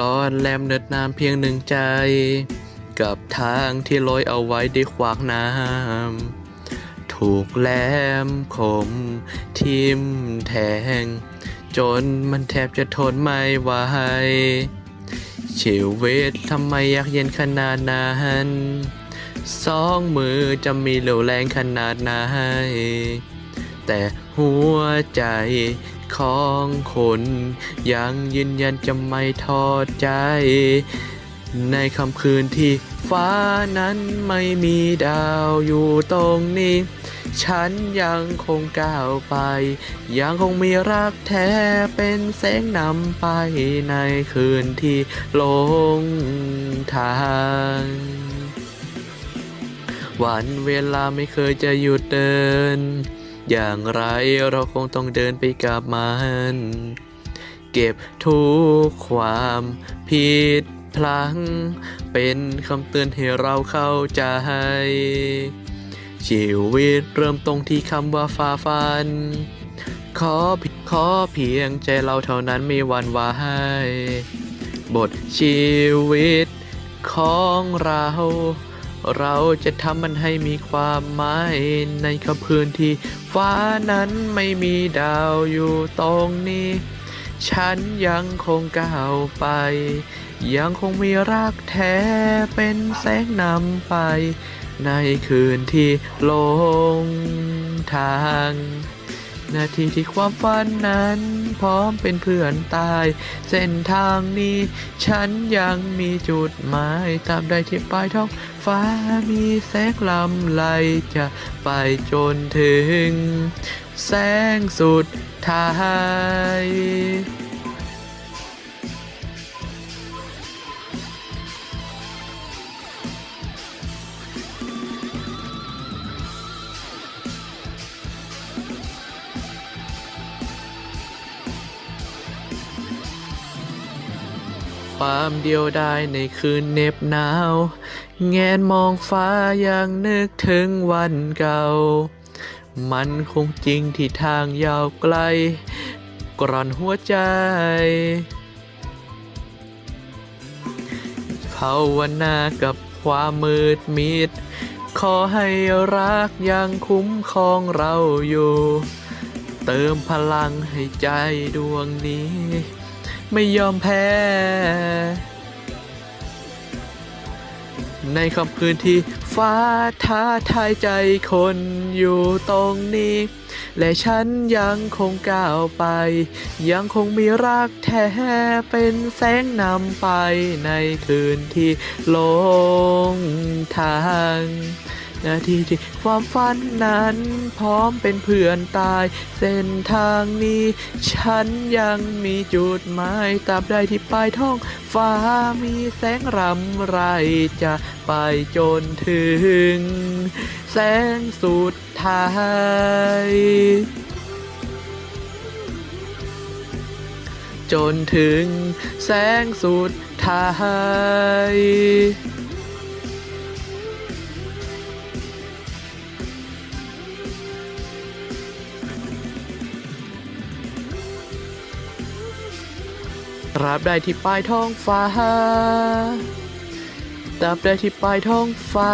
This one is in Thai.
ร้อนแลมเนิดนามเพียงหนึ่งใจ กับทางที่ลอยเอาไว้ด้วยขวากน้ำถูกแลมคมทิมแทง จนมันแทบจะทนไม่ไหวชีวิตทำไมอยากเย็นขนาดนั้นสองมือจะมีเหลวแรงขนาดไหน แต่หัวใจของคนยังยืนยันจะไม่ทอดใจ ในค่ำคืนที่ฟ้านั้นไม่มีดาวอยู่ตรงนี้ ฉันยังคงก้าวไป ยังคงมีรักแท้เป็นแสงนำไปในคืนที่หลงทางวันเวลาไม่เคยจะหยุดเดิน อย่างไรเราคงต้องเดินไปกับมัน เก็บทุกความผิดพลังเป็นคำเตือนให้เราเข้าใจ ชีวิตเริ่มตรงที่คำว่าฟ้าฟัน ขอผิดขอเพียงใจเราเท่านั้นไม่หวันไหวบทชีวิตของเรา เราจะทำมันให้มีความหมายในค่ำคืนที่ฟ้านั้นไม่มีดาวอยู่ตรงนี้ ฉันยังคงก้าวไป ยังคงมีรักแท้เป็นแสงนำไป ในคืนที่ลงทาง นาทีที่ความฝันนั้น พร้อมเป็นเพื่อนตาย เส้นทางนี้ ฉันยังมีจุดหมายตามใดที่ปลายท้องฟ้ามีแสงลำไหลจะไปจนถึง แสงสุดท้าย ความเดียวดายในคืนเหน็บหนาว แงนมองฟ้ายังนึกถึงวันเก่า มันคงจริงที่ทางยาวไกล กร่อนหัวใจภาวนากับความมืดมิด ขอให้รักยังคุ้มครองเราอยู่ เติมพลังให้ใจดวงนี้ ไม่ยอมแพ้ ในค่ำคืนที่ฟ้าท้าทายใจคนอยู่ตรงนี้ และฉันยังคงก้าวไป ยังคงมีรักแท้เป็นแสงนำไปในคืนที่ลงทาง นาทีที่ความฝันนั้น พร้อมเป็นเพื่อนตาย เส้นทางนี้ ฉันยังมีจุดหมายตราบใดที่ปลายท้องฟ้ามีแสงรำไรจะไปจนถึง แสงสุดท้ายจนถึงแสงสุดท้าย ตราบใดที่ปลายท้องฟ้า ตราบใดที่ปลายท้องฟ้า